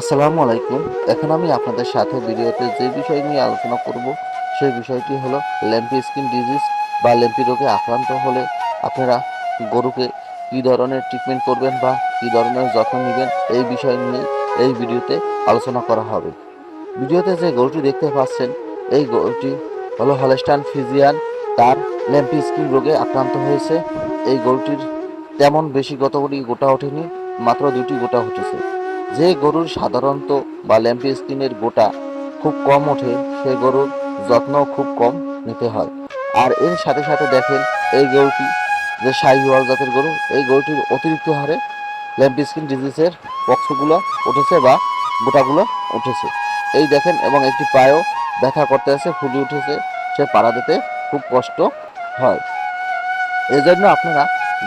আসসালামু আলাইকুম। এখন আমি আপনাদের সাথে ভিডিওতে যে বিষয় নিয়ে আলোচনা করব, সেই বিষয়টি হলো ল্যাম্পি স্কিন ডিজিজ বা ল্যাম্পি রোগে আক্রান্ত হলে আপনারা গরুকে কী ধরনের ট্রিটমেন্ট করবেন বা কী ধরনের যত্ন নেবেন, এই বিষয় নিয়ে এই ভিডিওতে আলোচনা করা হবে। ভিডিওতে যে গরুটি দেখতে পাচ্ছেন, এই গরুটি হলো হলেস্টান ফিজিয়ান তার ল্যাম্পি স্কিন রোগে আক্রান্ত হয়েছে। এই গরুটির তেমন বেশি গতগুলি গোটা ওঠেনি, মাত্র দুটি গোটা উঠেছে। যে গরুর সাধারণত বা ল্যাম্পি স্কিনের গোটা খুব কম ওঠে সেই গরুর যত্ন খুব কম নিতে হয়। আর এর সাথে সাথে দেখেন এই গরুটি, যে শাহিওয়াল জাতের গরু, এই গরুটির অতিরিক্ত হারে ল্যাম্পি স্কিন ডিজিজের পক্ষগুলো উঠেছে বা গোটাগুলো উঠেছে। এই দেখেন, এবং একটি পায়েও ব্যথা করতে আছে ফুলি উঠেছে, সে পাড়া দিতে খুব কষ্ট হয়। এজন্য আপনারা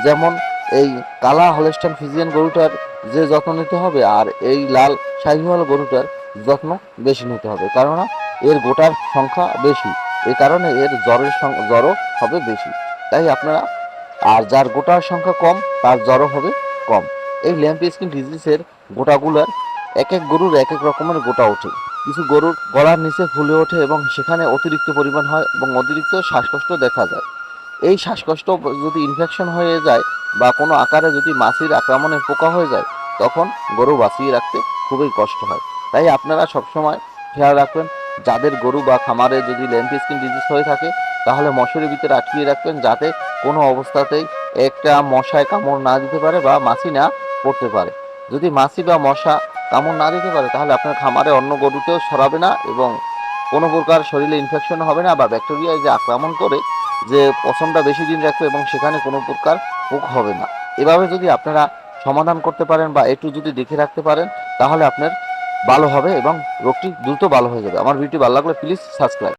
যেমন এই কালা হলেস্টান ফিজিয়ান গরুটার যে যত্ন নিতে হবে আর এই লাল শাহিওয়াল গরুটার যত্ন বেশি নিতে হবে। কেননা এর গোটার সংখ্যা বেশি। এই কারণে এর জ্বরের জ্বরও হবে বেশি। তাই আপনারা, আর যার গোটার সংখ্যা কম, তার জ্বরও হবে কম। এই ল্যাম্প স্কিন ডিজিজের গোটাগুলার এক এক গরুর এক এক রকমের গোটা ওঠে। কিছু গরুর গলার নিচে ফুলে ওঠে এবং সেখানে অতিরিক্ত পরিমাণ হয় এবং অতিরিক্ত শ্বাসকষ্ট দেখা যায়। এই শ্বাসকষ্ট যদি ইনফেকশন হয়ে যায় বা কোনো আকারে যদি মাছির আক্রমণে পোকা হয়ে যায়, তখন গরু বাঁচিয়ে রাখতে খুবই কষ্ট হয়। তাই আপনারা সবসময় খেয়াল রাখবেন, যাদের গরু বা খামারে যদি ল্যাম্প স্কিন ডিজিজ হয়ে থাকে, তাহলে মশারির ভিতরে আটকিয়ে রাখবেন যাতে কোনো অবস্থাতেই একটা মশায় কামড় না দিতে পারে বা মাছি না পড়তে পারে। যদি মাছি বা মশা কামড় না দিতে পারে, তাহলে আপনার খামারে অন্য গরুতেও ছড়াবে না এবং কোনো প্রকার শরীরে ইনফেকশন হবে না বা ব্যাকটেরিয়ায় যে আক্রমণ করে যে পশমটা বেশি দিন রাখবে এবং সেখানে কোনো প্রকার পোক হবে না। এভাবে যদি আপনারা সমাধান করতে পারেন বা একটু যদি দেখে রাখতে পারেন, তাহলে আপনার ভালো হবে এবং রোগটি দ্রুত ভালো হয়ে যাবে। আমার ভিডিওটি ভালো লাগলে প্লিজ সাবস্ক্রাইব।